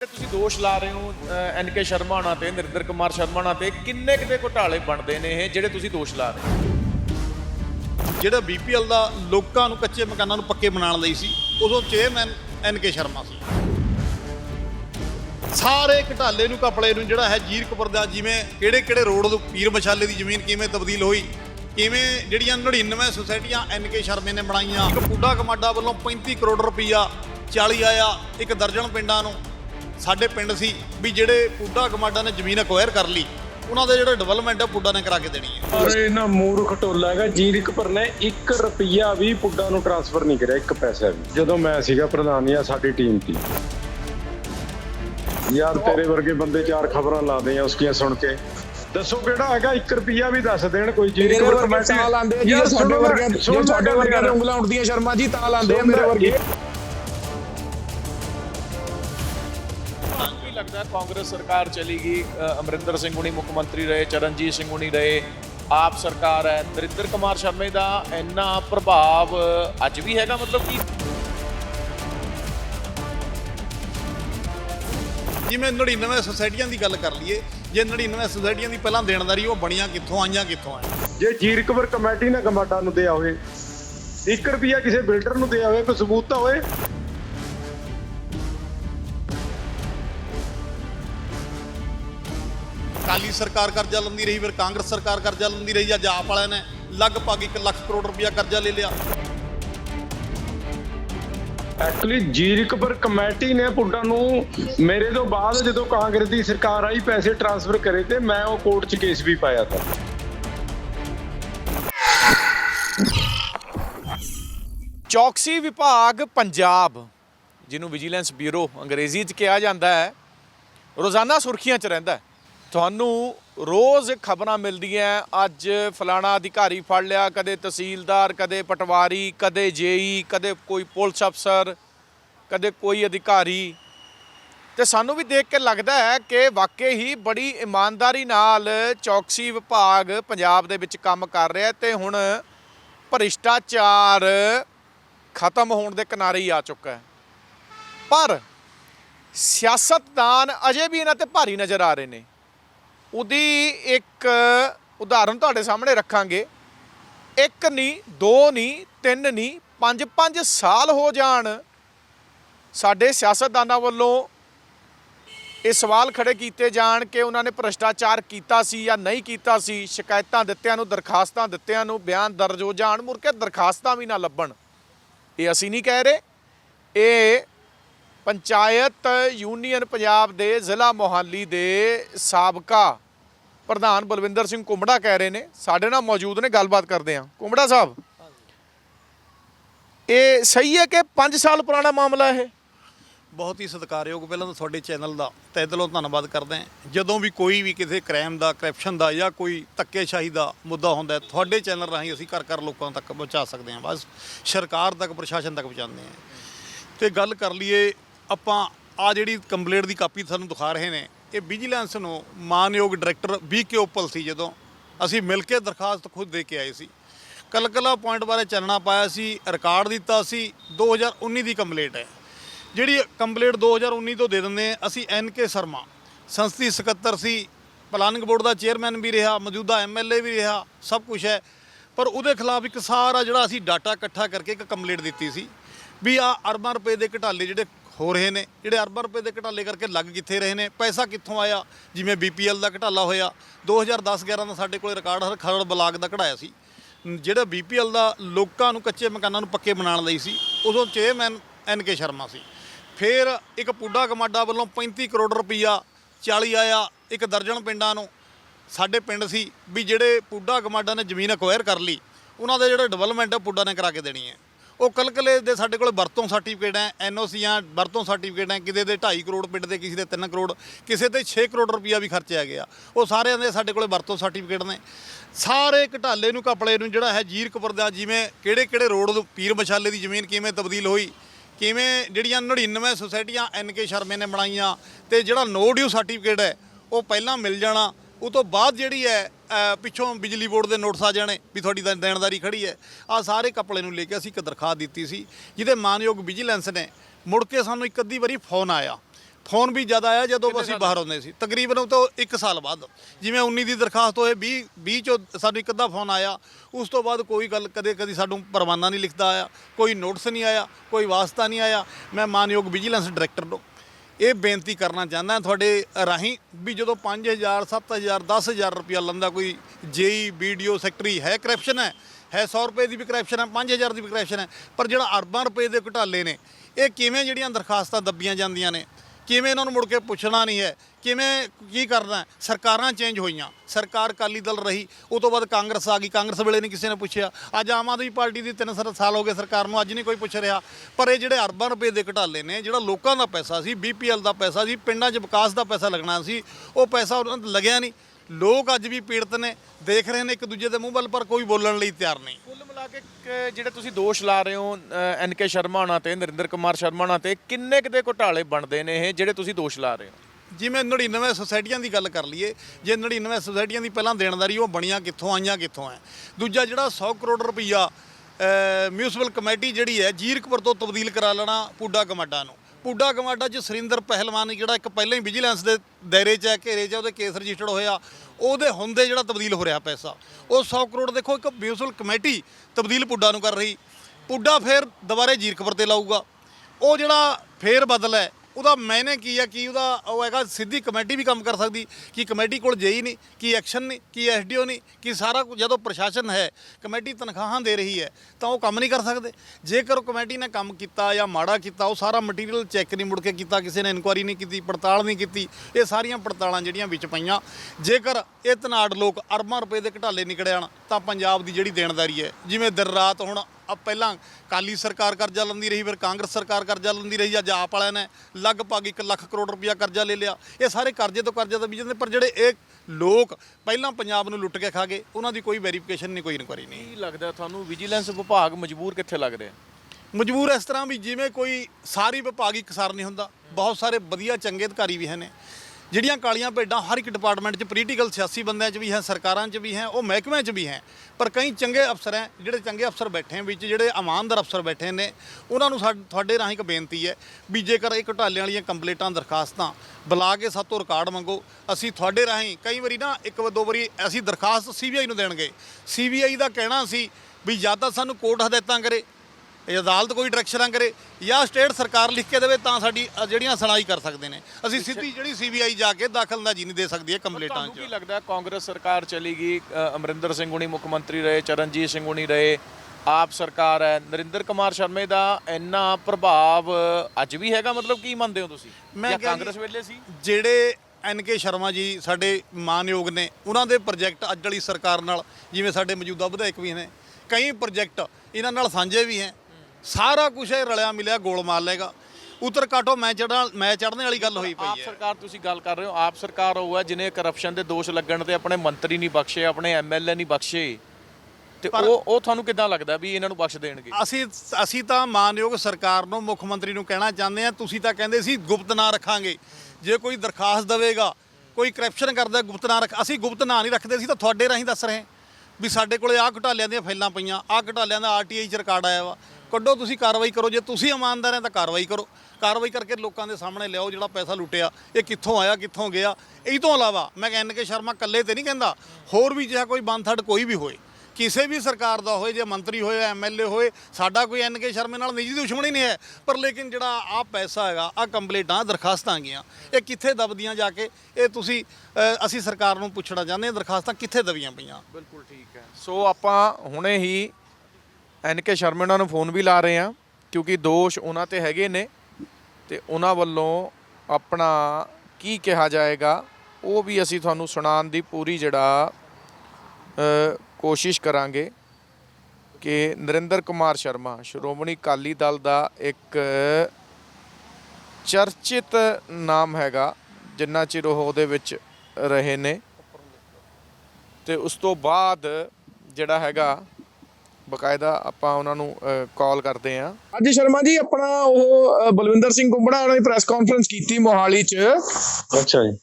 ਤੁਸੀਂ ਦੋਸ਼ ਲਾ ਰਹੇ ਹੋ ਐਨ ਕੇ ਸ਼ਰਮਾ ਹੋਣਾ ਤੇ ਨਰਿੰਦਰ ਕੁਮਾਰ ਸ਼ਰਮਾ ਹੋਣਾ ਤੇ ਕਿੰਨੇ ਕਿਤੇ ਘੁਟਾਲੇ ਬਣਦੇ ਨੇ ਇਹ, ਜਿਹੜੇ ਤੁਸੀਂ ਦੋਸ਼ ਲਾ ਰਹੇ ਹੋ? ਜਿਹੜਾ ਬੀਪੀਐਲ ਦਾ ਲੋਕਾਂ ਨੂੰ ਕੱਚੇ ਮਕਾਨਾਂ ਨੂੰ ਪੱਕੇ ਬਣਾਉਣ ਲਈ ਸੀ, ਉਦੋਂ ਚੇਅਰਮੈਨ ਐਨ ਕੇ ਸ਼ਰਮਾ ਸੀ। ਸਾਰੇ ਘਟਾਲੇ ਨੂੰ ਕਪੜੇ ਨੂੰ, ਜਿਹੜਾ ਹੈ ਜੀਰ ਕਪਰ ਦਾ, ਜਿਵੇਂ ਕਿਹੜੇ ਕਿਹੜੇ ਰੋਡ ਤੋਂ ਪੀਰ ਮਛਾਲੇ ਦੀ ਜ਼ਮੀਨ ਕਿਵੇਂ ਤਬਦੀਲ ਹੋਈ, ਕਿਵੇਂ ਜਿਹੜੀਆਂ 99 ਸੁਸਾਇਟੀਆਂ ਐਨ ਕੇ ਸ਼ਰਮੇ ਨੇ ਬਣਾਈਆਂ, ਇੱਕ ਪੁੱਡਾ ਕਮਾਡਾ ਵੱਲੋਂ 35 ਕਰੋੜ ਰੁਪਈਆ 40 ਆਇਆ ਇੱਕ ਦਰਜਨ ਪਿੰਡਾਂ ਨੂੰ ਸਾਡੇ ਪਿੰਡ ਸੀ ਵੀ ਜਿਹੜੇ ਪੁੱਡਾ ਕਮਾਡਾ ਨੇ ਜ਼ਮੀਨ ਅਕਵਾਇਰ ਕਰ ਲਈ ਉਹਨਾਂ ਦਾ ਜਿਹੜਾ ਡਿਵੈਲਪਮੈਂਟ ਹੈ ਪੁੱਡਾ ਨੇ ਕਰਾ ਕੇ ਦੇਣੀ ਹੈ। ਪਰ ਇਹਨਾਂ ਮੂਰਖ ਟੋਲਾ ਹੈਗਾ ਜੀਰਿਕ ਪਰ ਨੇ 1 ਰੁਪਿਆ ਵੀ ਪੁੱਡਾ ਨੂੰ ਟ੍ਰਾਂਸਫਰ ਨਹੀਂ ਕਰਿਆ ਇੱਕ ਪੈਸਾ ਵੀ। ਜਦੋਂ ਮੈਂ ਸੀਗਾ ਪ੍ਰਧਾਨ ਜਾਂ ਸਾਡੀ ਟੀਮ ਸੀ। ਯਾਰ ਤੇਰੇ ਵਰਗੇ ਬੰਦੇ ਚਾਰ ਖਬਰਾਂ ਲਾਦੇ ਆ ਉਸਕੀਆਂ ਸੁਣ ਕੇ। ਦੱਸੋ ਕਿਹੜਾ ਹੈਗਾ 1 ਰੁਪਿਆ ਵੀ ਦੱਸ ਦੇਣ ਕੋਈ ਜੀਰਿਕ ਮੇਰੇ ਪਰ ਵਰਗੇ ਜੀ ਜੇ ਸਾਡੇ ਵਰਗੇ ਜੇ ਸਾਡੇ ਵਰਗੇ ਉਂਗਲਾਂ ਉੱਠਦੀਆਂ ਸ਼ਰਮਾ ਜੀ ਤਾਂ ਲਾਉਂਦੇ ਆ ਮੇਰੇ ਵਰਗੇ। ਲੱਗਦਾ ਕਾਂਗਰਸ ਸਰਕਾਰ ਚਲੀ ਗਈ ਅਮਰਿੰਦਰ ਸਿੰਘ ਹੁਣੀ ਮੁੱਖ ਮੰਤਰੀ ਰਹੇ ਚਰਨਜੀਤ ਸਿੰਘ ਹੁਣੀ ਰਹੇ ਆਪ ਸਰਕਾਰ ਹੈ। ਨਰਿੰਦਰ ਕੁਮਾਰ ਸ਼ਰਮੇ ਦਾ ਇੰਨਾ ਪ੍ਰਭਾਵ ਅੱਜ ਵੀ ਹੈਗਾ ਮਤਲਬ ਕਿ ਜਿਵੇਂ 99 ਸੁਸਾਇਟੀਆਂ ਦੀ ਗੱਲ ਕਰ ਲਈਏ ਜੇ 99 ਸੁਸਾਇਟੀਆਂ ਦੀ ਪਹਿਲਾਂ ਦੇਣਦਾਰੀ ਉਹ ਬਣੀਆਂ ਕਿੱਥੋਂ ਆਈਆਂ ਕਿੱਥੋਂ ਆਈਆਂ? ਜੇ ਜੀਰਿਕ ਪਰ ਕਮੇਟੀ ਨੇ ਗਮਾਡਾ ਨੂੰ ਦਿਆ ਹੋਵੇ 1 ਰੁਪਿਆ ਕਿਸੇ ਬਿਲਡਰ ਨੂੰ ਦਿਆ ਹੋਵੇ ਕੋਈ ਸਬੂਤ ਤਾਂ ਹੋਵੇ ਕਾਲੀ ਸਰਕਾਰ ਕਰਜ਼ਾ ਲੈਂਦੀ ਰਹੀ ਫਿਰ ਕਾਂਗਰਸ ਸਰਕਾਰ ਕਰਜ਼ਾ ਲੈਂਦੀ ਰਹੀ ਜਾਂ ਆਪ ਵਾਲਿਆਂ ਨੇ ਲਗਭਗ 1 ਲੱਖ ਕਰੋੜ ਰੁਪਇਆ ਕਰਜ਼ਾ ਲੈ ਲਿਆ। ਐਕਚੁਅਲੀ ਜੀਰਿਕ ਪਰ ਕਮੇਟੀ ਨੇ ਪੁੱਡਾ ਨੂੰ ਮੇਰੇ ਤੋਂ ਬਾਅਦ ਜਦੋਂ ਕਾਂਗਰਸ ਦੀ ਸਰਕਾਰ ਆਈ ਪੈਸੇ ਟ੍ਰਾਂਸਫਰ ਕਰੇ ਤੇ ਮੈਂ ਉਹ ਕੋਰਟ 'ਚ ਕੇਸ ਵੀ ਪਾਇਆ ਤਾ। ਚੌਕਸੀ ਵਿਭਾਗ ਪੰਜਾਬ ਜਿਹਨੂੰ ਵਿਜੀਲੈਂਸ ਬਿਊਰੋ ਅੰਗਰੇਜ਼ੀ 'ਚ ਕਿਹਾ ਜਾਂਦਾ ਹੈ ਰੋਜ਼ਾਨਾ ਸੁਰਖੀਆਂ 'ਚ ਰਹਿੰਦਾ ਹੈ। ਤੁਹਾਨੂੰ ਰੋਜ਼ ਖਬਰਾਂ ਮਿਲਦੀਆਂ ਅੱਜ ਫਲਾਣਾ ਅਧਿਕਾਰੀ ਫੜ ਲਿਆ, ਕਦੇ ਤਹਿਸੀਲਦਾਰ, ਕਦੇ ਪਟਵਾਰੀ, ਕਦੇ ਜੇਈ, ਕਦੇ ਕੋਈ ਪੁਲਿਸ ਅਫਸਰ, ਕਦੇ ਕੋਈ ਅਧਿਕਾਰੀ। ਤੇ ਸਾਨੂੰ ਵੀ ਦੇਖ ਕੇ ਲੱਗਦਾ ਹੈ ਕਿ ਵਾਕਈ ਹੀ ਬੜੀ ਇਮਾਨਦਾਰੀ ਨਾਲ ਚੌਕਸੀ ਵਿਭਾਗ ਪੰਜਾਬ ਦੇ ਵਿੱਚ ਕੰਮ ਕਰ ਰਿਹਾ ਹੈ ਤੇ ਹੁਣ ਭ੍ਰਿਸ਼ਟਾਚਾਰ ਖਤਮ ਹੋਣ ਦੇ ਕਿਨਾਰੇ ਹੀ ਆ ਚੁੱਕਾ ਹੈ। ਪਰ ਸਿਆਸਤਦਾਨ ਅਜੇ ਵੀ ਇਹਨਾਂ ਤੇ ਭਾਰੀ ਨਜ਼ਰ ਆ ਰਹੇ ਨੇ। ਉਹਦੀ ਇੱਕ ਉਦਾਹਰਨ ਤੁਹਾਡੇ ਸਾਹਮਣੇ ਰੱਖਾਂਗੇ। ਇੱਕ ਨਹੀਂ ਦੋ ਨਹੀਂ ਤਿੰਨ ਨਹੀਂ ਪੰਜ ਪੰਜ ਸਾਲ ਹੋ ਜਾਣ ਸਾਡੇ ਸਿਆਸਤਦਾਨਾਂ ਵੱਲੋਂ ਇਹ ਸਵਾਲ ਖੜੇ ਕੀਤੇ ਜਾਣ ਕਿ ਉਹਨਾਂ ਨੇ ਭ੍ਰਿਸ਼ਟਾਚਾਰ ਕੀਤਾ ਸੀ ਜਾਂ ਨਹੀਂ ਕੀਤਾ ਸੀ, ਸ਼ਿਕਾਇਤਾਂ ਦਿੱਤਿਆਂ ਨੂੰ, ਦਰਖਾਸਤਾਂ ਦਿੱਤਿਆਂ ਨੂੰ, ਬਿਆਨ ਦਰਜ ਹੋ ਜਾਣ, ਮੁੜ ਕੇ ਦਰਖਾਸਤਾਂ ਵੀ ਨਾ ਲੱਭਣ। ਇਹ ਅਸੀਂ ਨਹੀਂ ਕਹਿ ਰਹੇ। ਇਹ ਪੰਚਾਇਤ ਯੂਨੀਅਨ ਪੰਜਾਬ ਦੇ ਜ਼ਿਲ੍ਹਾ ਮੋਹਾਲੀ ਦੇ ਸਾਬਕਾ ਪ੍ਰਧਾਨ ਬਲਵਿੰਦਰ ਸਿੰਘ ਕੁੰਬੜਾ ਕਹਿ ਰਹੇ ਨੇ। ਸਾਡੇ ਨਾਲ ਮੌਜੂਦ ਨੇ, ਗੱਲਬਾਤ ਕਰਦੇ ਹਾਂ। ਕੁੰਬੜਾ ਸਾਹਿਬ, ਇਹ ਸਹੀ ਹੈ ਕਿ 5 ਸਾਲ ਪੁਰਾਣਾ ਮਾਮਲਾ ਇਹ? ਬਹੁਤ ਹੀ ਸਤਿਕਾਰਯੋਗ ਪਹਿਲਾਂ ਤਾਂ ਤੁਹਾਡੇ ਚੈਨਲ ਦਾ ਤਹਿ ਦਿਲੋਂ ਧੰਨਵਾਦ ਕਰਦੇ ਹਾਂ। ਜਦੋਂ ਵੀ ਕੋਈ ਵੀ ਕਿਸੇ ਕ੍ਰਾਈਮ ਦਾ, ਕਰਪਸ਼ਨ ਦਾ ਜਾਂ ਕੋਈ ਧੱਕੇਸ਼ਾਹੀ ਦਾ ਮੁੱਦਾ ਹੁੰਦਾ ਹੈ, ਤੁਹਾਡੇ ਚੈਨਲ ਰਾਹੀਂ ਅਸੀਂ ਘਰ ਘਰ ਲੋਕਾਂ ਤੱਕ ਪਹੁੰਚਾ ਸਕਦੇ ਹਾਂ। ਬਸ ਸਰਕਾਰ ਤੱਕ, ਪ੍ਰਸ਼ਾਸਨ ਤੱਕ ਪਹੁੰਚਾਉਂਦੇ ਹਾਂ। ਤੇ ਗੱਲ ਕਰ ਲਈਏ ਆਪਾਂ ਆ ਜਿਹੜੀ ਕੰਪਲੇਂਟ ਦੀ ਕਾਪੀ ਤੁਹਾਨੂੰ ਦਿਖਾ ਰਹੇ ਨੇ, ਇਹ ਵਿਜੀਲੈਂਸ ਨੂੰ ਮਾਨਯੋਗ ਡਾਇਰੈਕਟਰ ਵੀ ਕੇ ਉਪਲ ਸੀ ਜਦੋਂ ਅਸੀਂ ਮਿਲ ਕੇ ਦਰਖਾਸਤ ਖੁਦ ਦੇ ਕੇ ਆਏ ਸੀ। ਕਲਕਲਾ ਪੁਆਇੰਟ ਬਾਰੇ ਚਾਨਣਾ ਪਾਇਆ ਸੀ, ਰਿਕਾਰਡ ਦਿੱਤਾ ਸੀ 2019 ਦੀ ਕੰਪਲੇਂਟ ਹੈ। ਜਿਹੜੀ ਕੰਪਲੀਟ 2019 ਤੋਂ ਦੇ ਦਿੰਦੇ ਅਸੀਂ ਐਨ ਕੇ ਸ਼ਰਮਾ, ਸੰਸਦੀ ਸਕੱਤਰ ਸੀ, ਪਲਾਨਿੰਗ ਬੋਰਡ ਦਾ ਚੇਅਰਮੈਨ ਵੀ ਰਿਹਾ, ਮੌਜੂਦਾ ਐਮਐਲਏ ਵੀ ਰਿਹਾ, ਸਭ ਕੁਝ ਹੈ। ਪਰ ਉਹਦੇ ਖਿਲਾਫ ਇੱਕ ਸਾਰਾ ਜਿਹੜਾ ਅਸੀਂ ਡਾਟਾ ਇਕੱਠਾ ਕਰਕੇ ਇੱਕ ਕੰਪਲੇਂਟ ਦਿੱਤੀ ਸੀ ਵੀ ਆ ਅਰਬਾਂ ਰੁਪਏ ਦੇ ਘਟਾਲੇ ਜਿਹੜੇ ਹੋ ਰਹੇ ਨੇ। ਜਿਹੜੇ ਅਰਬਾਂ ਰੁਪਏ ਦੇ ਘਟਾਲੇ ਕਰਕੇ ਲੱਗ ਕਿੱਥੇ ਰਹੇ ਨੇ? ਪੈਸਾ ਕਿੱਥੋਂ ਆਇਆ? ਜਿਵੇਂ ਬੀਪੀਐਲ ਦਾ ਘਟਾਲਾ ਹੋਇਆ। 2010-11 ਦਾ ਸਾਡੇ ਕੋਲ ਰਿਕਾਰਡ ਹਰ ਖਰੜ ਬਲਾਕ ਦਾ ਘਟਾਇਆ ਸੀ। ਜਿਹੜਾ ਬੀਪੀਐਲ ਦਾ ਲੋਕਾਂ ਨੂੰ ਕੱਚੇ ਮਕਾਨਾਂ ਨੂੰ ਪੱਕੇ ਬਣਾਉਣ ਲਈ ਸੀ, ਉਦੋਂ ਚੇਅਰਮੈਨ ਐਨ ਕੇ ਸ਼ਰਮਾ ਸੀ। ਫਿਰ ਇੱਕ ਪੁੱਡਾ ਕਮਾਡਾ ਵੱਲੋਂ 35 ਕਰੋੜ ਰੁਪਈਆ 40 ਆਇਆ ਇੱਕ ਦਰਜਨ ਪਿੰਡਾਂ ਨੂੰ। ਸਾਡੇ ਪਿੰਡ ਸੀ ਵੀ ਜਿਹੜੇ ਪੁੱਡਾ ਕਮਾਡਾ ਨੇ ਜ਼ਮੀਨ ਅਕਵਾਇਰ ਕਰ ਲਈ, ਉਹਨਾਂ ਦਾ ਜਿਹੜਾ ਡਿਵੈਲਪਮੈਂਟ ਹੈ ਪੁੱਡਾ ਨੇ ਕਰਾ ਕੇ ਦੇਣੀ ਹੈ। ਉਹ ਕਲਕਲੇ ਦੇ ਸਾਡੇ ਕੋਲ ਵਰਤੋਂ ਸਰਟੀਫਿਕੇਟ ਹੈ ਐਨਓਸੀਆਂ ਵਰਤੋਂ ਸਰਟੀਫਿਕੇਟ ਹੈ, ਕਿਤੇ ਦੇ 2.5 ਕਰੋੜ, ਪਿੰਡ ਦੇ ਕਿਸੇ ਦੇ 3 ਕਰੋੜ, ਕਿਸੇ ਤੇ 6 ਕਰੋੜ ਰੁਪਈਆ ਵੀ ਖਰਚਿਆ ਗਿਆ। ਉਹ ਸਾਰਿਆਂ ਦੇ ਸਾਡੇ ਕੋਲ ਵਰਤੋਂ ਸਰਟੀਫਿਕੇਟ ਨੇ। ਸਾਰੇ ਘਟਾਲੇ ਨੂੰ ਕਪੜੇ ਨੂੰ ਜਿਹੜਾ ਹੈ ਜੀਰ ਕਪਰ ਦਾ, ਜਿਵੇਂ ਕਿਹੜੇ ਕਿਹੜੇ ਰੋਡ ਤੋਂ ਪੀਰ ਮਸ਼ਾਲੇ ਦੀ ਜ਼ਮੀਨ ਕਿਵੇਂ ਤਬਦੀਲ ਹੋਈ, ਕਿਵੇਂ ਜਿਹੜੀਆਂ 99 ਸੁਸਾਇਟੀਆਂ ਐਨ ਕੇ ਸ਼ਰਮੇ ਨੇ ਬਣਾਈਆਂ, ਤੇ ਜਿਹੜਾ ਨੋ ਡਿਊ ਸਰਟੀਫਿਕੇਟ ਹੈ, ਉਹ ਪਹਿਲਾਂ ਮਿਲ ਜਾਣਾ ਉਹ ਤੋਂ ਬਾਅਦ ਜਿਹੜੀ ਹੈ ਪਿੱਛੋਂ ਬਿਜਲੀ ਬੋਰਡ ਦੇ ਨੋਟਿਸ ਆ ਜਾਣੇ ਵੀ ਤੁਹਾਡੀ ਤਾਂ ਦੇਣਦਾਰੀ ਖੜੀ ਹੈ। ਆ ਸਾਰੇ ਕਪੜੇ ਨੂੰ ਲੈ ਕੇ ਅਸੀਂ ਇੱਕ ਦਰਖਾਸਤ ਦਿੱਤੀ ਸੀ ਜਿਹਦੇ ਮਾਨਯੋਗ ਵਿਜੀਲੈਂਸ ਨੇ ਮੁੜ ਕੇ ਸਾਨੂੰ ਇੱਕ ਅੱਧੀ ਵਾਰੀ ਫੋਨ ਆਇਆ। ਫੋਨ ਵੀ ਜ਼ਿਆਦਾ ਆਇਆ ਜਦੋਂ ਅਸੀਂ ਬਾਹਰ ਆਉਂਦੇ ਸੀ। ਤਕਰੀਬਨ ਉਹ ਤੋਂ 1 ਸਾਲ ਬਾਅਦ। ਜਿਵੇਂ 19 ਦੀ ਦਰਖਾਸਤ ਹੋਏ 20 20 ਚੋਂ ਸਾਨੂੰ ਇੱਕ ਅੱਧਾ ਫੋਨ ਆਇਆ। ਉਸ ਤੋਂ ਬਾਅਦ ਕੋਈ ਗੱਲ ਕਦੇ ਕਦੀ ਸਾਨੂੰ ਪਰਵਾਨਾ ਨਹੀਂ ਲਿਖਦਾ ਆਇਆ ਕੋਈ ਨੋਟਿਸ ਨਹੀਂ ਆਇਆ ਕੋਈ ਵਾਸਤਾ ਨਹੀਂ ਆਇਆ। ਮੈਂ ਮਾਨਯੋਗ ਵਿਜੀਲੈਂਸ ਡਾਇਰੈਕਟਰ ਨੂੰ ਇਹ ਬੇਨਤੀ ਕਰਨਾ ਚਾਹੁੰਦਾ ਤੁਹਾਡੇ ਰਾਹੀਂ ਵੀ ਜਦੋਂ 5000 7000 10000 ਰੁਪਇਆ ਲੰਦਾ ਕੋਈ ਜੇਈ ਵੀਡੀਓ ਸੈਕਟਰੀ ਹੈ ਕਰਪਸ਼ਨ ਹੈ? ਹੈ 100 ਰੁਪਏ ਦੀ ਵੀ ਕਰਪਸ਼ਨ ਹੈ 5000 ਦੀ ਵੀ ਕਰਪਸ਼ਨ ਹੈ? ਪਰ ਜਿਹੜਾ ਅਰਬਾਂ ਰੁਪਏ ਦੇ ਘੁਟਾਲੇ ਨੇ, ਇਹ ਕਿਵੇਂ ਜਿਹੜੀਆਂ ਦਰਖਾਸਤਾਂ ਦੱਬੀਆਂ ਜਾਂਦੀਆਂ ਨੇ? ਕਿਵੇਂ ਇਹਨਾਂ ਨੂੰ ਮੁੜ ਕੇ ਪੁੱਛਣਾ ਨਹੀਂ ਹੈ? ਕਿਵੇਂ, ਕੀ ਕਰਨਾ ਸਰਕਾਰਾਂ ਚੇਂਜ ਹੋਈਆਂ। ਸਰਕਾਰ ਅਕਾਲੀ ਦਲ ਰਹੀ, ਉਹ ਤੋਂ ਬਾਅਦ ਕਾਂਗਰਸ ਆ ਗਈ। ਕਾਂਗਰਸ ਵੇਲੇ ਨਹੀਂ ਕਿਸੇ ਨੇ ਪੁੱਛਿਆ। ਅੱਜ ਆਮ ਆਦਮੀ ਪਾਰਟੀ ਦੀ 3 ਸਾਲ ਹੋ ਗਏ ਸਰਕਾਰ ਨੂੰ, ਅੱਜ ਨਹੀਂ ਕੋਈ ਪੁੱਛ ਰਿਹਾ। ਪਰ ਇਹ ਜਿਹੜੇ ਅਰਬਾਂ ਰੁਪਏ ਦੇ ਘਟਾਲੇ ਨੇ, ਜਿਹੜਾ ਲੋਕਾਂ ਦਾ ਪੈਸਾ ਸੀ ਬੀਪੀਐਲ ਦਾ ਪੈਸਾ ਸੀ, ਪਿੰਡਾਂ 'ਚ ਵਿਕਾਸ ਦਾ ਪੈਸਾ ਲੱਗਣਾ ਸੀ, ਉਹ ਪੈਸਾ ਉਹਨਾਂ ਲੱਗਿਆ ਨਹੀਂ। ਲੋਕ ਅੱਜ ਵੀ ਪੀੜਤ ਨੇ ਦੇਖ ਰਹੇ ਨੇ ਇੱਕ ਦੂਜੇ ਦੇ ਮੂੰਹ ਵੱਲ ਪਰ ਕੋਈ ਬੋਲਣ ਲਈ ਤਿਆਰ ਨਹੀਂ। ਕੁੱਲ ਮਿਲਾ ਕੇ ਕ- ਜਿਹੜੇ ਤੁਸੀਂ ਦੋਸ਼ ਲਾ ਰਹੇ ਹੋ ਐਨ ਕੇ ਸ਼ਰਮਾ ਹੋਣਾ ਤੇ ਨਰਿੰਦਰ ਕੁਮਾਰ ਸ਼ਰਮਾ ਹੋਣਾ ਤੇ ਕਿੰਨੇ ਕੁ ਦੇ ਘੁਟਾਲੇ ਬਣਦੇ ਨੇ ਇਹ ਜਿਹੜੇ ਤੁਸੀਂ ਦੋਸ਼ ਲਾ ਰਹੇ ਹੋ? ਜਿਵੇਂ 99 ਸੁਸਾਇਟੀਆਂ ਦੀ ਗੱਲ ਕਰ ਲਈਏ ਜੇ 99 ਸੁਸਾਇਟੀਆਂ ਦੀ ਪਹਿਲਾਂ ਦੇਣਦਾਰੀ ਉਹ ਬਣੀਆਂ ਕਿੱਥੋਂ ਆਈਆਂ ਕਿੱਥੋਂ ਐ ਦੂਜਾ ਜਿਹੜਾ 100 ਕਰੋੜ ਰੁਪਈਆ ਮਿਊਨਿਸਪਲ ਕਮੇਟੀ ਜਿਹੜੀ ਹੈ ਜੀਰਕਪੁਰ ਤੋਂ ਤਬਦੀਲ ਕਰਾ ਲੈਣਾ ਪੂਡਾ ਕਮਾਡਾ ਨੂੰ। ਪੁੱਡਾ ਕਮਾਡਾ 'ਚ ਸੁਰਿੰਦਰ ਪਹਿਲਵਾਨ ਜਿਹੜਾ ਇੱਕ ਪਹਿਲਾਂ ਹੀ ਵਿਜੀਲੈਂਸ ਦੇ ਦਾਇਰੇ 'ਚ ਹੈ, ਘੇਰੇ 'ਚ ਉਹਦੇ ਕੇਸ ਰਜਿਸਟਰਡ ਹੋਇਆ ਉਹਦੇ ਹੁੰਦੇ ਜਿਹੜਾ ਤਬਦੀਲ ਹੋ ਰਿਹਾ ਪੈਸਾ। ਉਹ 100 ਕਰੋੜ ਦੇਖੋ, ਇੱਕ ਮਿਊਨਿਸਪਲ ਕਮੇਟੀ ਤਬਦੀਲ ਪੁੱਡਾ ਨੂੰ ਕਰ ਰਹੀ। ਪੁੱਡਾ ਫੇਰ ਦੁਬਾਰੇ ਜੀਰਕਪੁਰ ਤੇ ਲਾਊਗਾ। ਉਹ ਜਿਹੜਾ ਫੇਰ ਬਦਲ ਹੈ ਉਹਦਾ ਮੈਨੇ ਕੀ ਹੈ ਕੀ ਉਹਦਾ ਉਹ ਹੈਗਾ, ਸਿੱਧੀ ਕਮੇਟੀ ਵੀ ਕੰਮ ਕਰ ਸਕਦੀ, ਕਿ ਕਮੇਟੀ ਕੋਲ ਜੇਈ ਨਹੀਂ, ਕੀ ਐਕਸ਼ਨ ਨਹੀਂ, ਕੀ ਐਸਡੀਓ ਨਹੀਂ, ਕੀ ਸਾਰਾ ਕੁਝ, ਜਦੋਂ ਪ੍ਰਸ਼ਾਸਨ ਹੈ, ਕਮੇਟੀ ਤਨਖਾਹਾਂ ਦੇ ਰਹੀ ਹੈ, ਤਾਂ ਉਹ ਕੰਮ ਨਹੀਂ ਕਰ ਸਕਦੇ। ਜੇਕਰ ਉਹ ਕਮੇਟੀ ਨੇ ਕੰਮ ਕੀਤਾ ਜਾਂ ਮਾੜਾ ਕੀਤਾ, ਉਹ ਸਾਰਾ ਮਟੀਰੀਅਲ ਚੈੱਕ ਨਹੀਂ ਮੁੜ ਕੇ ਕੀਤਾ, ਕਿਸੇ ਨੇ ਇਨਕੁਆਰੀ ਨਹੀਂ ਕੀਤੀ, ਪੜਤਾਲ ਨਹੀਂ ਕੀਤੀ, ਇਹ ਸਾਰੀਆਂ ਪੜਤਾਲਾਂ ਜਿਹੜੀਆਂ ਵਿੱਚ ਪਈਆਂ। ਜੇਕਰ ਇਹ ਤਨਾੜ ਲੋਕ ਅਰਬਾਂ ਰੁਪਏ ਦੇ ਘਟਾਲੇ ਨਿਕੜਿਆਣ ਤਾਂ ਪੰਜਾਬ ਦੀ ਜਿਹੜੀ ਦੇਣਦਾਰੀ ਹੈ, ਜਿਵੇਂ ਦਿਨ ਰਾਤ ਹੁਣ ਆ ਪਹਿਲਾਂ ਕਾਲੀ ਸਰਕਾਰ ਕਰਜ਼ਾ ਲੈਂਦੀ ਰਹੀ ਫਿਰ ਕਾਂਗਰਸ ਸਰਕਾਰ ਕਰਜ਼ਾ ਲੈਂਦੀ ਰਹੀ ਅੱਜ ਆਪ ਵਾਲਿਆਂ ਨੇ ਲਗਭਗ 1 ਲੱਖ ਕਰੋੜ ਰੁਪਇਆ ਕਰਜ਼ਾ ਲੈ ਲਿਆ। ਇਹ ਸਾਰੇ ਕਰਜ਼ੇ ਤੋਂ ਕਰਜ਼ਾ ਦੱਬੀ ਜਾਂਦੇ ਪਰ ਜਿਹੜੇ ਇਹ ਲੋਕ ਪਹਿਲਾਂ ਪੰਜਾਬ ਨੂੰ ਲੁੱਟ ਕੇ ਖਾ ਗਏ ਉਹਨਾਂ ਦੀ ਕੋਈ ਵੈਰੀਫਿਕੇਸ਼ਨ ਨਹੀਂ ਕੋਈ ਇਨਕੁਆਰੀ ਨਹੀਂ। ਕੀ ਲੱਗਦਾ ਤੁਹਾਨੂੰ ਵਿਜੀਲੈਂਸ ਵਿਭਾਗ ਮਜਬੂਰ ਕਿੱਥੇ ਲੱਗ ਰਿਹਾ ਮਜਬੂਰ ਇਸ ਤਰ੍ਹਾਂ ਵੀ ਜਿਵੇਂ ਕੋਈ ਸਾਰੀ ਵਿਭਾਗ ਇੱਕ ਸਾਰ ਨਹੀਂ ਹੁੰਦਾ ਬਹੁਤ ਸਾਰੇ ਵਧੀਆ ਚੰਗੇ ਅਧਿਕਾਰੀ ਵੀ ਹਨ ਜਿਹੜੀਆਂ ਕਾਲੀਆਂ ਭੇਡਾਂ ਹਰ ਇੱਕ ਡਿਪਾਰਟਮੈਂਟ 'ਚ ਪੋਲੀਟੀਕਲ ਸਿਆਸੀ ਬੰਦਿਆਂ 'ਚ ਵੀ ਹੈ, ਸਰਕਾਰਾਂ 'ਚ ਵੀ ਹੈ, ਉਹ ਮਹਿਕਮਿਆਂ 'ਚ ਵੀ ਹੈ। ਪਰ ਕਈ ਚੰਗੇ ਅਫਸਰ ਹੈ, ਜਿਹੜੇ ਚੰਗੇ ਅਫਸਰ ਬੈਠੇ ਹੈ ਵਿੱਚ, ਜਿਹੜੇ ਇਮਾਨਦਾਰ ਅਫਸਰ ਬੈਠੇ ਨੇ, ਉਹਨਾਂ ਨੂੰ ਸਾ- ਤੁਹਾਡੇ ਰਾਹੀਂ ਇੱਕ ਬੇਨਤੀ ਹੈ ਵੀ ਜੇਕਰ ਇਹ ਘੁਟਾਲੇ ਵਾਲੀਆਂ ਕੰਪਲੇਂਟਾਂ ਦਰਖਾਸਤਾਂ ਬੁਲਾ ਕੇ ਸਾਤੋਂ ਰਿਕਾਰਡ ਮੰਗੋ, ਅਸੀਂ ਤੁਹਾਡੇ ਰਾਹੀਂ ਕਈ ਵਾਰੀ ਨਾ ਇੱਕ ਦੋ ਵਾਰੀ ਅਸੀਂ ਦਰਖਾਸਤ ਸੀਬੀਆਈ ਨੂੰ ਦੇਣਗੇ। ਸੀਬੀਆਈ ਦਾ ਕਹਿਣਾ ਸੀ ਵੀ ਜਾਂ ਤਾਂ ਸਾਨੂੰ ਕੋਰਟ ਹਦਾਇਤਾਂ ਕਰੇ ਇਹ ਅਦਾਲਤ ਕੋਈ ਡਾਇਰੈਕਸ਼ਨਾਂ ਕਰੇ ਜਾਂ ਸਟੇਟ ਸਰਕਾਰ ਲਿਖ ਕੇ ਦੇਵੇ ਤਾਂ ਸਾਡੀ ਅ, ਜਿਹੜੀਆਂ ਸੁਣਾਈ ਕਰ ਸਕਦੇ ਨੇ। ਅਸੀਂ ਸਿੱਧੀ ਜਿਹੜੀ ਸੀਬੀਆਈ ਜਾ ਕੇ ਦਖਲਅੰਦਾਜ਼ੀ ਨਹੀਂ ਦੇ ਸਕਦੀ ਇਹ ਕੰਪਲੇਂਟਾਂ ਤੁਹਾਨੂੰ ਕੀ 'ਚ ਲੱਗਦਾ ਕਾਂਗਰਸ ਸਰਕਾਰ ਚਲੀ ਗਈ ਅ, ਅਮਰਿੰਦਰ ਸਿੰਘ ਹੁਣੀ ਮੁੱਖ ਮੰਤਰੀ ਰਹੇ ਚਰਨਜੀਤ ਸਿੰਘ ਹੁਣੀ ਰਹੇ ਆਪ ਸਰਕਾਰ ਹੈ। ਨਰਿੰਦਰ ਕੁਮਾਰ ਸ਼ਰਮੇ ਦਾ ਇੰਨਾ ਪ੍ਰਭਾਵ ਅੱਜ ਵੀ ਹੈਗਾ ਮਤਲਬ ਕੀ ਮੰਨਦੇ ਹੋ ਤੁਸੀਂ? ਮੈਂ ਜਾਂ ਕਿਹਾ ਜੀ- ਕਾਂਗਰਸ ਵੇਲੇ ਸੀ? ਜਿਹੜੇ ਐਨ ਕੇ ਸ਼ਰਮਾ ਜੀ ਸਾਡੇ ਮਾਨਯੋਗ ਨੇ ਉਹਨਾਂ ਦੇ ਪ੍ਰੋਜੈਕਟ ਅੱਜ ਵਾਲੀ ਸਰਕਾਰ ਨਾਲ ਜਿਵੇਂ ਸਾਡੇ ਮੌਜੂਦਾ ਵਿਧਾਇਕ ਵੀ ਨੇ ਕਈ ਪ੍ਰੋਜੈਕਟ ਇਹਨਾਂ ਨਾਲ ਸਾਂਝੇ ਵੀ ਹੈ। ਸਾਰਾ ਕੁਝ ਇਹ ਰਲਿਆ ਮਿਲਿਆ ਗੋਲ ਮਾਰ ਲੇਗਾ ਉਤਰ ਕਾਟੋ ਮੈਂ ਚੜ੍ਹਨ ਮੈਂ ਚੜ੍ਹਨੇ ਵਾਲੀ ਗੱਲ ਹੋਈ ਆਪ ਪਈ ਹੈ। ਸਰਕਾਰ ਤੁਸੀਂ ਗੱਲ ਕਰ ਰਹੇ ਹੋ ਆਪ ਸਰਕਾਰ ਉਹ ਹੈ ਜਿਹਨੇ ਕਰਪਸ਼ਨ ਦੇ ਦੋਸ਼ ਲੱਗਣ ਤੇ ਆਪਣੇ ਮੰਤਰੀ ਨਹੀਂ ਬਖਸ਼ੇ ਆਪਣੇ ਐਮਐਲਏ ਨਹੀਂ ਬਖਸ਼ੇ। ਤੇ ਉਹ ਉਹ ਤੁਹਾਨੂੰ ਕਿਦਾਂ ਲੱਗਦਾ ਵੀ ਇਹਨਾਂ ਨੂੰ ਬਖਸ਼ ਦੇਣਗੇ? ਅਸੀਂ ਅਸੀਂ ਤਾਂ ਮਾਨਯੋਗ ਸਰਕਾਰ ਨੂੰ ਮੁੱਖ ਮੰਤਰੀ ਨੂੰ ਕਹਿਣਾ ਚਾਹੁੰਦੇ ਆ ਤੁਸੀਂ ਤਾਂ ਕਹਿੰਦੇ ਸੀ ਗੁਪਤ ਨਾਂ ਰੱਖਾਂਗੇ। ਜੇ ਕੋਈ ਦਰਖਾਸਤ ਦੇਵੇਗਾ ਕੋਈ ਕਰਪਸ਼ਨ ਕਰਦਾ ਗੁਪਤ ਨਾਂ ਰੱਖ ਅਸੀਂ ਗੁਪਤ ਨਾਂ ਨਹੀਂ ਰੱਖਦੇ ਸੀ ਤਾਂ ਤੁਹਾਡੇ ਰਾਹੀਂ ਦੱਸ ਰਹੇ ਹਾਂ। ਵੀ ਸਾਡੇ ਕੋਲੇ ਆਹ ਘੁਟਾਲਿਆਂ ਦੀਆਂ ਫਾਈਲਾਂ ਪਈਆਂ ਆਹ ਘੁਟਾਲਿਆਂ ਦਾ ਆਰਟੀਆਈ ਚ ਰਿਕਾਰਡ ਆਇਆ ਵਾ। ਕੱਢੋ, ਤੁਸੀਂ ਕਾਰਵਾਈ ਕਰੋ। ਜੇ ਤੁਸੀਂ ਇਮਾਨਦਾਰ ਹੈ ਤਾਂ ਕਾਰਵਾਈ ਕਰੋ। ਕਾਰਵਾਈ ਕਰਕੇ ਲੋਕਾਂ ਦੇ ਸਾਹਮਣੇ ਲਿਆਓ ਜਿਹੜਾ ਪੈਸਾ ਲੁੱਟਿਆ। ਇਹ ਕਿੱਥੋਂ ਆਇਆ, ਕਿੱਥੋਂ ਗਿਆ? ਇਹ ਤੋਂ ਇਲਾਵਾ ਮੈਂ ਐਨ ਕੇ ਸ਼ਰਮਾ ਇਕੱਲੇ ਤੇ ਨਹੀਂ ਕਹਿੰਦਾ। ਹੋਰ ਵੀ ਜਿਹੜਾ ਕੋਈ ਬੰਥੜ ਕੋਈ ਵੀ ਹੋਏ, ਕਿਸੇ ਵੀ ਸਰਕਾਰ ਦਾ ਹੋਏ, ਜੇ ਮੰਤਰੀ ਹੋਏ ਐਮਐਲਏ ਹੋਏ, ਸਾਡਾ ਕੋਈ ਐਨ ਕੇ ਸ਼ਰਮੇ ਨਾਲ ਨਿੱਜੀ ਦੁਸ਼ਮਣੀ ਨਹੀਂ ਹੈ। ਪਰ ਲੇਕਿਨ ਜਿਹੜਾ ਆ ਪੈਸਾ ਹੈਗਾ ਆ ਕੰਪਲੇਂਟਾਂ ਦਰਖਾਸਤਾਂ ਗਈਆਂ ਇਹ ਕਿੱਥੇ ਦਬਦੀਆਂ ਜਾ ਕੇ? ਇਹ ਤੁਸੀਂ ਅਸੀਂ ਸਰਕਾਰ ਨੂੰ ਪੁੱਛਣਾ ਚਾਹੁੰਦੇ ਹਾਂ, ਦਰਖਾਸਤਾਂ ਕਿੱਥੇ ਦਬੀਆਂ ਪਈਆਂ? ਬਿਲਕੁਲ ਠੀਕ ਹੈ। ਸੋ ਆਪਾਂ ਹੁਣੇ ਹੀ ਐਨ ਕੇ ਸ਼ਰਮਾ ਉਹਨਾਂ ਨੂੰ ਫੋਨ ਵੀ ਲਾ ਰਹੇ ਆ ਕਿਉਂਕਿ ਦੋਸ਼ ਉਹਨਾਂ ਤੇ ਹੈਗੇ ਨੇ ਤੇ ਉਹਨਾਂ ਵੱਲੋਂ ਆਪਣਾ ਕੀ ਕਿਹਾ ਜਾਏਗਾ, ਉਹ ਵੀ ਅਸੀਂ ਤੁਹਾਨੂੰ ਸੁਣਾਉਣ ਦੀ ਪੂਰੀ ਜਿਹੜਾ ਕੋਸ਼ਿਸ਼ ਕਰਾਂਗੇ ਕਿ ਨਰਿੰਦਰ ਕੁਮਾਰ ਸ਼ਰਮਾ, ਸ਼੍ਰੋਮਣੀ ਅਕਾਲੀ ਦਲ ਦਾ ਇੱਕ ਚਰਚਿਤ ਨਾਮ ਹੈਗਾ, ਜਿੰਨਾ ਚਿਰ ਉਹ ਉਹਦੇ ਵਿੱਚ ਰਹੇ ਨੇ ਤੇ ਉਸ ਤੋਂ ਬਾਅਦ ਜਿਹੜਾ ਹੈਗਾ ਬਕਾਇਦਾ ਆਪਾਂ ਉਹਨਾਂ ਨੂੰ ਕਾਲ ਕਰਦੇ ਆ ਅੱਜ ਸ਼ਰਮਾ ਜੀ ਆਪਣਾ ਉਹ ਬਲਵਿੰਦਰ ਸਿੰਘ ਕੁੰਬੜਾ ਉਹਨਾਂ ਨੇ ਪ੍ਰੈਸ ਕਾਨਫਰੰਸ ਕੀਤੀ ਮੋਹਾਲੀ 'ਚ। ਅੱਛਾ ਜੀ।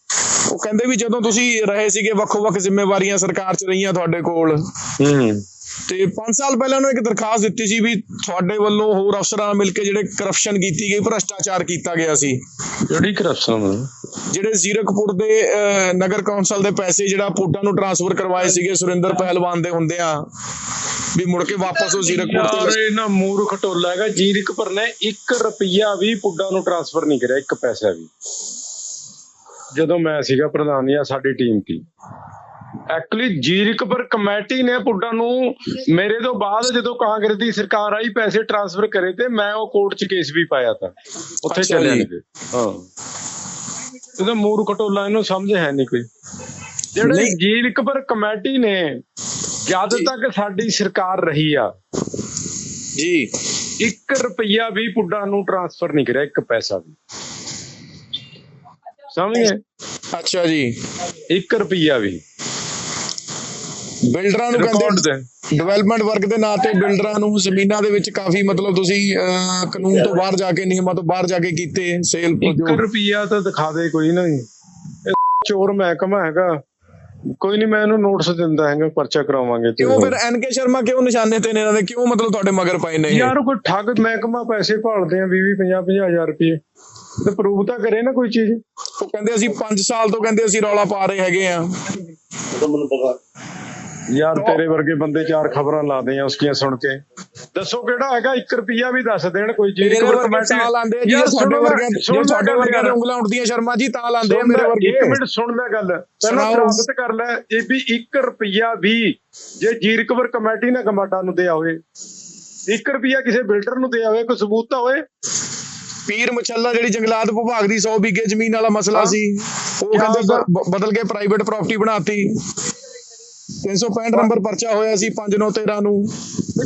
ਉਹ ਕਹਿੰਦੇ ਵੀ ਜਦੋਂ ਤੁਸੀਂ ਰਹੇ ਸੀਗੇ ਵੱਖੋ-ਵੱਖ ਜ਼ਿੰਮੇਵਾਰੀਆਂ ਸਰਕਾਰ 'ਚ ਰਹੀਆਂ ਤੁਹਾਡੇ ਕੋਲ। ਹੂੰ ਤੇ 5 ਸਾਲ ਪਹਿਲਾਂ ਉਹਨੇ ਇੱਕ ਦਰਖਾਸਤ ਦਿੱਤੀ ਸੀ ਵੀ ਤੁਹਾਡੇ ਵੱਲੋਂ ਹੋਰ ਅਫਸਰਾਂ ਨਾਲ ਮਿਲ ਕੇ ਜਿਹੜੇ ਕਰਪਸ਼ਨ ਕੀਤੀ ਗਈ ਭ੍ਰਸ਼ਟਾਚਾਰ ਕੀਤਾ ਗਿਆ ਸੀ। ਜਿਹੜੀ ਕਰਪਸ਼ਨ ਜਿਹੜੇ ਜ਼ੀਰਕਪੁਰ ਦੇ ਨਗਰ ਕੌਂਸਲ ਦੇ ਪੈਸੇ ਜਿਹੜਾ ਪੁੱਡਾ ਨੂੰ ਟ੍ਰਾਂਸਫਰ ਕਰਵਾਏ ਸੀਗੇ ਸੁਰਿੰਦਰ ਪਹਿਲਵਾਨ ਦੇ ਹੁੰਦੇ ਆ ਵੀ ਮੁੜ ਕੇ ਵਾਪਸ ਉਹ ਜ਼ੀਰਕਪੁਰ ਤੋਂ ਯਾਰ ਇਹਨਾਂ ਮੂਰਖ ਟੋਲਾ ਹੈਗਾ। ਜੀਰਿਕਪੁਰ ਨੇ 1 ਰੁਪਿਆ ਵੀ ਪੁੱਡਾ ਨੂੰ ਟ੍ਰਾਂਸਫਰ ਨਹੀਂ ਕਰਿਆ ਇੱਕ ਪੈਸਾ ਵੀ। ਜਦੋਂ ਮੈਂ ਸੀਗਾ ਪ੍ਰਧਾਨ ਜਾਂ ਸਾਡੀ ਟੀਮ ਸੀ। ਐਕਚੁਅਲੀ ਜੀਰਿਕਪੁਰ ਕਮੇਟੀ ਨੇ ਪੁੱਡਾ ਨੂੰ ਮੇਰੇ ਤੋਂ ਬਾਅਦ ਜਦੋਂ ਕਾਂਗਰਸ ਦੀ ਸਰਕਾਰ ਆਈ ਪੈਸੇ ਟ੍ਰਾਂਸਫਰ ਕਰੇ ਤੇ ਮੈਂ ਉਹ ਕੋਰਟ 'ਚ ਕੇਸ ਵੀ ਪਾਇਆ ਤਾਂ। ਉੱਥੇ ਜੀ। ਨਹੀਂ ਹਾਂ। ਇਹਦਾ ਮੂਰਖ ਟੋਲਾ ਇਹਨੂੰ ਸਮਝ ਹੈ ਨਹੀਂ ਕੋਈ। ਜਿਹੜੇ ਨਹੀਂ। ਜੀਰਿਕਪੁਰ ਕਮੇਟੀ ਨੇ ਜਦ। ਤੱਕ ਸਾਡੀ ਸਰਕਾਰ ਰਹੀ ਆ ਜੀ। 1 ਰੁਪਿਆ ਵੀ ਪੁੱਡਾ ਨੂੰ ਟ੍ਰਾਂਸਫਰ ਨਹੀਂ ਕਰਿਆ ਇੱਕ ਪੈਸਾ ਵੀ। ਸਮਝ? ਅੱਛਾ ਜੀ। 1 ਰੁਪਿਆ ਵੀ। ਬਿਲਡਰਾਂ ਨੂੰ ਕਹਿੰਦੇ ਡਿਵੈਲਪਮੈਂਟ ਵਰਕ ਦੇ ਨਾਂ ਤੇ ਬਿਲਡਰਾਂ ਨੂੰ ਜ਼ਮੀਨਾਂ ਦੇ ਵਿੱਚ ਕਾਫੀ ਮਤਲਬ ਤੁਸੀਂ ਕਾਨੂੰਨ ਤੋਂ ਬਾਹਰ ਜਾ ਕੇ ਨਿਯਮਾਂ ਤੋਂ ਬਾਹਰ ਜਾ ਕੇ ਕੀਤੇ ਸੇਲ 1 ਰੁਪਿਆ ਤਾਂ ਦਿਖਾ ਦੇ ਕੋਈ ਨਾ ਚੋਰ ਮਹਿਕਮਾ ਹੈਗਾ। ਕੋਈ ਨਹੀਂ ਮੈਂ ਇਹਨੂੰ ਨੋਟਿਸ ਦਿੰਦਾ ਹੈਗਾ ਪਰਚਾ ਕਰਾਵਾਂਗੇ ਤੇ। ਕਿਉਂ ਫਿਰ ਐਨਕੇ ਸ਼ਰਮਾ ਕਿਉਂ ਨਿਸ਼ਾਨੇ ਤੇ ਨੇ ਇਹਨਾਂ ਦੇ? ਕਿਉਂ ਮਤਲਬ ਤੁਹਾਡੇ ਮਗਰ ਪਏ ਨੇ ਇਹ? ਯਾਰ ਕੋਈ ਠੱਗ ਮਹਿਕਮਾ ਪੈਸੇ ਭਾਲਦੇ ਆ 20 50 50 ਹਜ਼ਾਰ ਰੁਪਏ। ਤੇ ਪ੍ਰੂਫ ਤਾਂ ਕਰੇ ਨਾ ਕੋਈ ਚੀਜ਼। ਉਹ ਕਹਿੰਦੇ ਅਸੀਂ 5 ਸਾਲ ਤੋਂ ਕਹਿੰਦੇ ਅਸੀਂ ਰੌਲਾ ਪਾ ਰਹੇ ਹੈਗੇ ਆ। ਯਾਰ ਤੇਰੇ ਵਰਗੇ ਬੰਦੇ ਚਾਰ ਖਬਰਾਂ ਲਾਦੇ ਆ ਉਸਕੀਆਂ ਸੁਣ ਕੇ। ਦੱਸੋ ਕਿਹੜਾ ਹੈਗਾ? 1 ਰੁਪਿਆ ਵੀ ਦੱਸ ਦੇਣ ਕੋਈ ਜੀ ਮੇਰੇ ਵਰਗੇ ਤਾਂ ਲਾਉਂਦੇ ਆ ਜੀ ਤੁਹਾਡੇ ਨਾ, ਵਰਗੇ ਜੇ ਨਾ ਤੁਹਾਡੇ ਵਰਗੇ ਯਾਰ। ਉਂਗਲਾਂ ਉੱਠਦੀਆਂ ਸ਼ਰਮਾ ਜੀ ਤਾਂ ਲਾਉਂਦੇ ਆ ਮੇਰੇ ਵਰਗੇ। ਲੈ, ਇੱਕ ਮਿੰਟ ਸੁਣ ਲੈ ਗੱਲ। ਪਹਿਲਾਂ। ਸਾਬਤ ਕਰ ਲੈ ਇਹ ਵੀ 1 ਰੁਪਿਆ ਵੀ ਜੇ ਜੀਰਕਵਰ ਕਮੇਟੀ ਨੇ ਗਮਾਡਾ ਨੂੰ ਦਿਆ ਹੋਵੇ। 1 ਰੁਪਿਆ ਕਿਸੇ ਬਿਲਡਰ ਨੂੰ ਦਿਆ ਹੋਵੇ ਕੋਈ ਸਬੂਤ ਤਾਂ ਹੋਏ? ਪੀਰ ਮਛੱਲਾ ਜਿਹੜੀ ਜੰਗਲਾਤ ਵਿਭਾਗ ਦੀ 100 ਵਿਗੇ ਜ਼ਮੀਨ ਵਾਲਾ ਮਸਲਾ। ਸੀ ਉਹ ਕਹਿੰਦੇ ਬਦਲ ਕੇ ਪ੍ਰਾਈਵੇਟ ਪ੍ਰਾਪਰਟੀ ਬਣਾਤੀ। 365 ਨੰਬਰ ਪਰਚਾ ਹੋਇਆ ਸੀ 5913 ਨੂੰ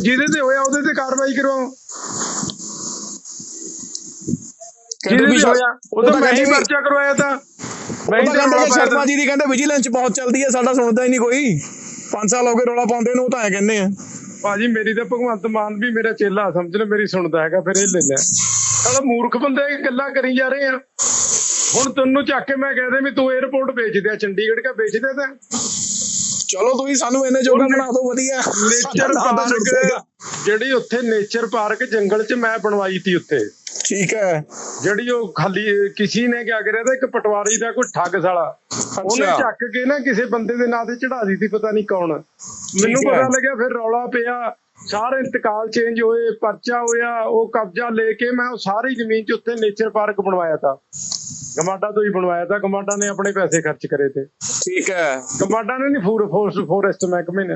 ਜਿਹਦੇ ਤੇ ਹੋਇਆ ਉਹਦੇ ਤੇ ਕਾਰਵਾਈ ਕਰਵਾਓ ਜਿਹਦੇ ਵੀ ਤੇ ਹੋਇਆ ਉਹ ਤਾਂ ਮੈਂ ਹੀ ਪਰਚਾ ਕਰਵਾਇਆ ਤਾਂ। ਮੈਂ ਕਹਿੰਦੇ ਸ਼ਰਮਾ ਜੀ ਦੀ ਕਹਿੰਦੇ ਵਿਜੀਲੈਂਸ ਬਹੁਤ ਚੱਲਦੀ ਹੈ ਸਾਡਾ ਸੁਣਦਾ ਹੀ ਨਹੀਂ ਕੋਈ। 5 ਸਾਲ ਹੋ ਗਏ ਰੌਲਾ ਪਾਉਂਦੇ ਨੂੰ ਉਹ ਤਾਂ ਐ ਕਹਿੰਦੇ ਆ। ਭਾਜੀ ਮੇਰੀ ਤਾਂ ਭਗਵੰਤ ਮਾਨ ਵੀ ਮੇਰਾ ਚੇਲਾ ਸਮਝ ਲੈ ਮੇਰੀ ਸੁਣਦਾ ਹੈਗਾ ਫਿਰ ਇਹ ਲੈ ਲੈ। ਸਾਲਾ ਮੂਰਖ ਬੰਦੇ ਗੱਲਾਂ ਕਰੀ ਜਾ ਰਹੇ ਆ। ਹੁਣ ਤੈਨੂੰ ਚੱਕ ਕੇ ਮੈਂ ਕਹਦੇ ਵੀ ਤੂੰ 에어ਪੋਰਟ ਵੇਚ ਦਿਆ ਚੰਡੀਗੜ੍ਹ ਕਾ ਵੇਚ ਦਿਆ ਤਾਂ। ਚਲੋ ਤੁਸੀਂ ਸਾਨੂੰ ਇਹਨੇ ਜੋਗਾ ਬਣਾ ਦਿਓ ਵਧੀਆ। ਨੇਚਰ। ਪਾਰਕ ਜਿਹੜੀ ਉੱਥੇ ਨੇਚਰ ਪਾਰਕ ਜੰਗਲ 'ਚ ਮੈਂ ਬਣਵਾਈ ਤੀ ਉੱਥੇ। ਠੀਕ ਹੈ। ਜਿਹੜੀ ਉਹ ਖਾਲੀ ਕਿਸੇ ਨੇ ਕਿਆ ਕਰਿਆ ਤਾਂ ਇੱਕ ਪਟਵਾਰੀ ਦਾ ਕੋਈ ਠੱਗ ਸਾਲਾ। ਉਹਨੇ। ਚੱਕ ਕੇ ਨਾ ਕਿਸੇ ਬੰਦੇ ਦੇ ਨਾਂ ਤੇ ਚੜਾ ਦਿੱਤੀ ਪਤਾ ਨਹੀਂ ਕੌਣ। ਮੈਨੂੰ। ਪਤਾ ਲੱਗਿਆ ਫਿਰ ਰੌਲਾ ਪਿਆ। ਸਾਰੇ ਇੰਤਕਾਲ ਚੇਂਜ ਹੋਏ ਪਰਚਾ ਹੋਇਆ ਉਹ ਕਬਜ਼ਾ ਲੈ ਕੇ ਮੈਂ ਉਹ ਸਾਰੀ ਜ਼ਮੀਨ 'ਚ ਉੱਥੇ ਨੇਚਰ ਪਾਰਕ ਬਣਵਾਇਆ ਤਾ। ਗਮਾਡਾ ਤੋਂ ਹੀ ਬਣਵਾਇਆ ਤਾ ਗਮਾਡਾ ਨੇ ਆਪਣੇ ਪੈਸੇ ਖਰਚ ਕਰੇ ਤੇ। ਠੀਕ ਹੈ। ਗਮਾਡਾ ਨੇ ਨਹੀਂ ਫੂਰ ਫੋਰਸਟ ਫੋਰੈਸਟ ਮਹਿਕਮੇ ਨੇ।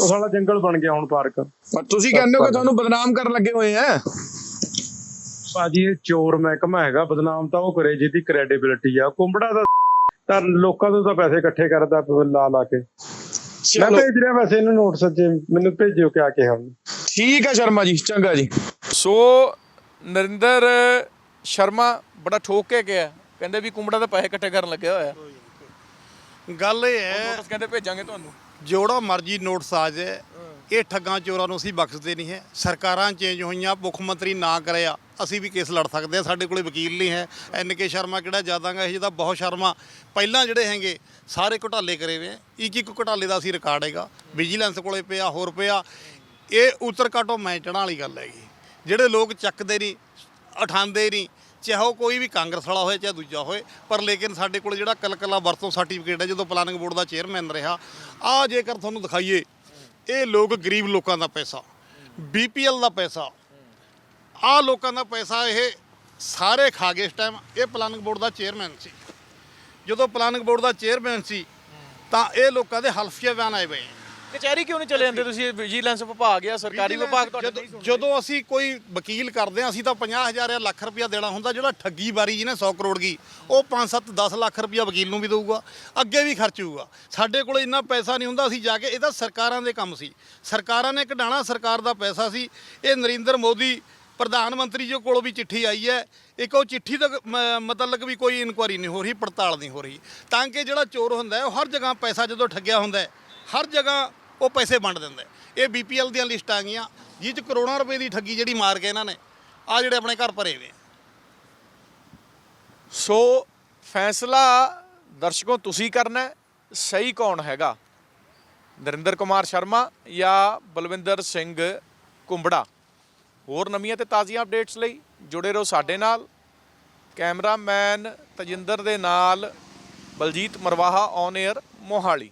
ਉਹ ਸਾਲਾ ਜੰਗਲ ਬਣ ਗਿਆ ਹੁਣ ਪਾਰਕ। ਪਰ ਤੁਸੀਂ ਕਹਿੰਦੇ ਹੋ ਕਿ ਤੁਹਾਨੂੰ ਬਦਨਾਮ ਕਰਨ ਲੱਗੇ ਹੋਏ ਆ। ਭਾਜੀ ਇਹ ਚੋਰ ਮਹਿਕਮਾ ਹੈਗਾ ਬਦਨਾਮ ਤਾਂ ਉਹ ਕਰੇ ਜਿਹਦੀ ਕ੍ਰੈਡੀਬਿਲਿਟੀ ਆ। ਕੁੰਬੜਾ ਦਾ ਤਾਂ ਲੋਕਾਂ ਤੋਂ ਤਾਂ ਪੈਸੇ ਇਕੱਠੇ ਕਰਦਾ ਪ- ਲਾ ਲਾ ਕੇ। ਮੈਂ ਭੇਜ ਰਿਹਾ ਵੈਸੇ ਇਹਨੂੰ ਨੋਟਸ ਚ ਮੈਨੂੰ ਭੇਜਿਓ ਕਿਆ ਕਿਹਾ ਠੀਕ ਹੈ ਸ਼ਰਮਾ ਜੀ ਚੰਗਾ ਜੀ। ਸੋ ਨਰਿੰਦਰ ਸ਼ਰਮਾ ਬੜਾ ਠੋਕ ਕੇ ਗਿਆ। ਕਹਿੰਦੇ ਵੀ ਕੁੰਬੜਾ ਦਾ ਪੈਸੇ ਇਕੱਠੇ ਕਰਨ ਲੱਗਿਆ ਹੋਇਆ। ਗੱਲ ਇਹ ਹੈ ਨੋਟਿਸ ਕਹਿੰਦੇ ਭੇਜਾਂਗੇ ਤੁਹਾਨੂੰ। ਜੋੜਾ ਮਰਜ਼ੀ ਨੋਟਿਸ ਆ ਜਾਏ ਇਹ ਠੱਗਾਂ ਚੋਰਾਂ ਨੂੰ ਅਸੀਂ ਬਖਸ਼ਦੇ ਨਹੀਂ ਹੈ। ਸਰਕਾਰਾਂ ਚੇਂਜ ਹੋਈਆਂ ਮੁੱਖ ਮੰਤਰੀ ਨਾ ਕਰਿਆ ਅਸੀਂ ਵੀ ਕੇਸ ਲੜ ਸਕਦੇ ਹਾਂ। ਸਾਡੇ ਕੋਲੇ ਵਕੀਲ ਨਹੀਂ ਹੈ। ਐਨ ਕੇ ਸ਼ਰਮਾ ਕਿਹੜਾ ਜ਼ਿਆਦਾਗਾ ਇਹ ਜਿਹਦਾ ਬਹੁਤ ਸ਼ਰਮਾ ਪਹਿਲਾਂ ਜਿਹੜੇ ਹੈਗੇ ਸਾਰੇ ਘੁਟਾਲੇ ਕਰੇ ਆ। ਇੱਕ ਇੱਕ ਘੁਟਾਲੇ ਦਾ ਅਸੀਂ ਰਿਕਾਰਡ ਹੈਗਾ। ਵਿਜੀਲੈਂਸ ਕੋਲੇ ਪਿਆ ਹੋਰ ਪਿਆ। ਇਹ ਉਤਰ ਕਾਟੋ ਮੈਂ ਚੜ੍ਹਨ ਵਾਲੀ ਗੱਲ ਹੈਗੀ। ਜਿਹੜੇ ਲੋਕ ਚੱਕਦੇ ਨਹੀਂ ਉਠਾਉਂਦੇ ਨਹੀਂ ਚਾਹੇ ਉਹ ਕੋਈ ਵੀ ਕਾਂਗਰਸ ਵਾਲਾ ਹੋਏ, ਚਾਹੇ ਦੂਜਾ ਹੋਏ, ਪਰ ਲੇਕਿਨ ਸਾਡੇ ਕੋਲ ਜਿਹੜਾ ਕਲਕਲਾ ਵਰਤੋਂ ਸਰਟੀਫਿਕੇਟ ਹੈ, ਜਦੋਂ ਪਲਾਨਿੰਗ ਬੋਰਡ ਦਾ ਚੇਅਰਮੈਨ ਰਿਹਾ ਆ ਜੇਕਰ ਤੁਹਾਨੂੰ ਦਿਖਾਈਏ, ਇਹ ਲੋਕ ਗਰੀਬ ਲੋਕਾਂ ਦਾ ਪੈਸਾ ਬੀਪੀਐਲ ਦਾ ਪੈਸਾ ਆ ਲੋਕਾਂ ਦਾ ਪੈਸਾ ਇਹ ਸਾਰੇ ਖਾ ਗਏ ਇਸ ਟਾਈਮ ਇਹ ਪਲਾਨਿੰਗ ਬੋਰਡ ਦਾ ਚੇਅਰਮੈਨ ਸੀ। ਜਦੋਂ ਪਲਾਨਿੰਗ ਬੋਰਡ ਦਾ ਚੇਅਰਮੈਨ ਸੀ, ਤਾਂ ਇਹ ਲੋਕਾਂ ਦੇ ਹਲਫੀਆ ਬਿਆਨ ਆਏ ਪਏ। ਕਚਹਿਰੀ ਕਿਉਂ ਨਹੀਂ ਚਲੇ ਜਾਂਦੇ ਤੁਸੀਂ? ਵਿਜੀਲੈਂਸ ਵਿਭਾਗ ਆ ਸਰਕਾਰੀ ਵਿਭਾਗ ਤੁਹਾਡੇ ਜਦੋਂ- ਅਸੀਂ ਕੋਈ ਵਕੀਲ ਕਰਦੇ ਹਾਂ ਅਸੀਂ ਤਾਂ 50000 ਜਾਂ ਲੱਖ ਰੁਪਇਆ ਦੇਣਾ ਹੁੰਦਾ ਜਿਹੜਾ ਠੱਗੀ ਬਾਰੀ ਜਿਹਨੇ 100 ਕਰੋੜ ਗਈ ਉਹ 5-7 10 ਲੱਖ ਰੁਪਇਆ ਵਕੀਲ ਨੂੰ ਵੀ ਦੇਊਗਾ ਅੱਗੇ ਵੀ ਖਰਚ ਹੋਊਗਾ। ਸਾਡੇ ਕੋਲ ਇੰਨਾ ਪੈਸਾ ਨਹੀਂ ਹੁੰਦਾ ਅਸੀਂ ਜਾ ਕੇ ਇਹ ਤਾਂ ਸਰਕਾਰਾਂ ਦੇ ਕੰਮ ਸੀ। ਸਰਕਾਰਾਂ ਨੇ ਕਢਾਣਾ ਸਰਕਾਰ ਦਾ ਪੈਸਾ ਸੀ। ਇਹ ਨਰਿੰਦਰ ਮੋਦੀ ਪ੍ਰਧਾਨ ਮੰਤਰੀ ਜੀ ਕੋਲੋਂ ਵੀ ਚਿੱਠੀ ਆਈ ਹੈ ਇੱਕ ਉਹ ਚਿੱਠੀ ਤੱਕ ਮਤਲਬ ਵੀ ਕੋਈ ਇਨਕੁਆਰੀ ਨਹੀਂ ਹੋ ਰਹੀ ਪੜਤਾਲ ਨਹੀਂ ਹੋ ਰਹੀ। ਤਾਂ ਕਿ ਜਿਹੜਾ ਚੋਰ ਹੁੰਦਾ ਹੈ ਉਹ ਹਰ ਜਗ੍ਹਾ ਪੈਸਾ ਜਦੋਂ ਠੱਗਿਆ ਹੁੰਦਾ ਹਰ ਜਗ੍ਹਾ ਉਹ ਪੈਸੇ ਵੰਡ ਦਿੰਦਾ। ਹੈ। ਇਹ ਬੀਪੀਐਲ ਦੀਆਂ ਲਿਸਟਾਂ ਆ ਗਈਆਂ ਜਿਹ ਚ ਕਰੋੜਾਂ ਰੁਪਏ ਦੀ ਠੱਗੀ ਜਿਹੜੀ ਮਾਰ ਕੇ ਇਹਨਾਂ ਨੇ ਆ ਜਿਹੜੇ ਆਪਣੇ ਘਰ ਭਰੇ ਹੋਏ ਸੋ ਫੈਸਲਾ ਦਰਸ਼ਕੋ ਤੁਸੀਂ ਕਰਨਾ ਸਹੀ ਕੌਣ ਹੈਗਾ? ਨਰਿੰਦਰ ਕੁਮਾਰ ਸ਼ਰਮਾ ਜਾਂ ਬਲਵਿੰਦਰ ਸਿੰਘ ਕੁੰਬੜਾ? ਹੋਰ ਨਵੀਆਂ ਤੇ ਤਾਜ਼ੀਆਂ ਅਪਡੇਟਸ ਲਈ ਜੁੜੇ ਰਹੋ ਸਾਡੇ ਨਾਲ। ਕੈਮਰਾਮੈਨ ਤਜਿੰਦਰ ਦੇ ਨਾਲ ਬਲਜੀਤ ਮਰਵਾਹਾ ਔਨ 에ਅਰ ਮੋਹਾਲੀ।